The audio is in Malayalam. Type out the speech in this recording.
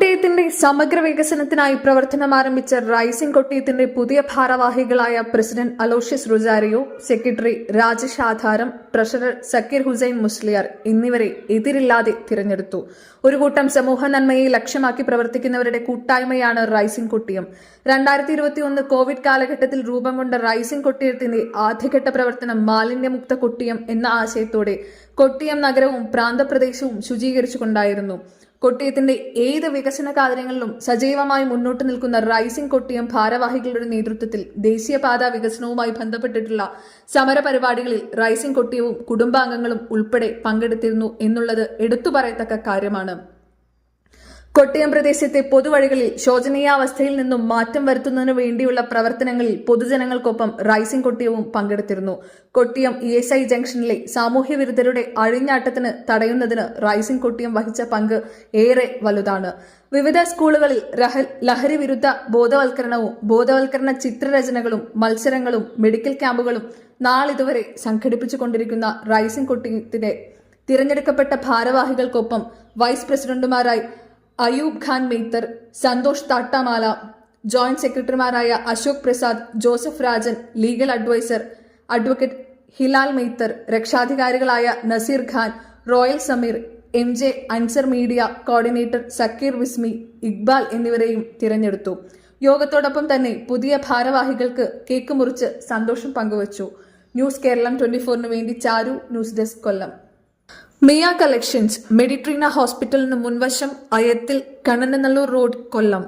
കൊട്ടിയത്തിന്റെ സമഗ്ര വികസനത്തിനായി പ്രവർത്തനം ആരംഭിച്ച റൈസിംഗ് കൊട്ടിയത്തിന്റെ പുതിയ ഭാരവാഹികളായ president Aloysius Rosario secretary Rajesh ആധാരം ട്രഷറർ സക്കീർ ഹുസൈൻ മുസ്ലിയാർ എന്നിവരെ എതിരില്ലാതെ തിരഞ്ഞെടുത്തു. ഒരു കൂട്ടം സമൂഹ നന്മയെ ലക്ഷ്യമാക്കി പ്രവർത്തിക്കുന്നവരുടെ കൂട്ടായ്മയാണ് റൈസിംഗ് കൊട്ടിയം. രണ്ടായിരത്തി ഇരുപത്തിയൊന്ന് കോവിഡ് കാലഘട്ടത്തിൽ രൂപം കൊണ്ട റൈസിംഗ് കൊട്ടിയത്തിന്റെ ആദ്യഘട്ട പ്രവർത്തനം മാലിന്യമുക്ത കൊട്ടിയം എന്ന ആശയത്തോടെ കൊട്ടിയം നഗരവും പ്രാന്തപ്രദേശവും ശുചീകരിച്ചുകൊണ്ടായിരുന്നു. കൊട്ടിയത്തിന്റെ ഏത് വികസന കാര്യങ്ങളിലും സജീവമായി മുന്നോട്ട് നിൽക്കുന്ന റൈസിംഗ് കൊട്ടിയം ഭാരവാഹികളുടെ നേതൃത്വത്തിൽ ദേശീയപാത വികസനവുമായി ബന്ധപ്പെട്ടിട്ടുള്ള സമരപരിപാടികളിൽ റൈസിംഗ് കൊട്ടിയവും കുടുംബാംഗങ്ങളും ഉൾപ്പെടെ പങ്കെടുത്തിരുന്നു എന്നുള്ളത് എടുത്തു പറയത്തക്ക കാര്യമാണ്. കൊട്ടിയം പ്രദേശത്തെ പൊതുവഴികളിൽ ശോചനീയാവസ്ഥയിൽ നിന്നും മാറ്റം വരുത്തുന്നതിനു വേണ്ടിയുള്ള പ്രവർത്തനങ്ങളിൽ പൊതുജനങ്ങൾക്കൊപ്പം റൈസിംഗ് കൊട്ടിയവും പങ്കെടുത്തിരുന്നു. കൊട്ടിയം ഇ എസ് ഐ ജംഗ്ഷനിലെ സാമൂഹ്യ വിരുദ്ധരുടെ അഴിഞ്ഞാട്ടത്തിന് തടയുന്നതിന് റൈസിംഗ് കൊട്ടിയം വഹിച്ച പങ്ക് ഏറെ വലുതാണ്. വിവിധ സ്കൂളുകളിൽ ലഹരി വിരുദ്ധ ബോധവൽക്കരണവും ബോധവൽക്കരണ ചിത്രരചനകളും മത്സരങ്ങളും മെഡിക്കൽ ക്യാമ്പുകളും നാളിതുവരെ സംഘടിപ്പിച്ചുകൊണ്ടിരിക്കുന്ന റൈസിംഗ് കൊട്ടിയത്തിന്റെ തിരഞ്ഞെടുക്കപ്പെട്ട ഭാരവാഹികൾക്കൊപ്പം വൈസ് പ്രസിഡന്റുമാരായി അയൂബ് ഖാൻ മെയ്ത്തർ സന്തോഷ് താട്ടാമാല ജോയിന്റ് സെക്രട്ടറിമാരായ Ashok Prasad Joseph Rajan legal adviser advocate Hilal Meithar രക്ഷാധികാരികളായ Nazeer Khan Royal Sameer M J Ansar media coordinator Sakeer Vismi Iqbal എന്നിവരെയും തിരഞ്ഞെടുത്തു. യോഗത്തോടൊപ്പം തന്നെ പുതിയ ഭാരവാഹികൾക്ക് കേക്ക് മുറിച്ച് സന്തോഷം പങ്കുവച്ചു. ന്യൂസ് കേരളം ട്വന്റി ഫോറിന് വേണ്ടി Charu news desk Kollam. Miya collections Meditrina ഹോസ്പിറ്റലിന് മുൻവശം അയത്തിൽ കണ്ണനല്ലൂർ റോഡ് കൊല്ലം.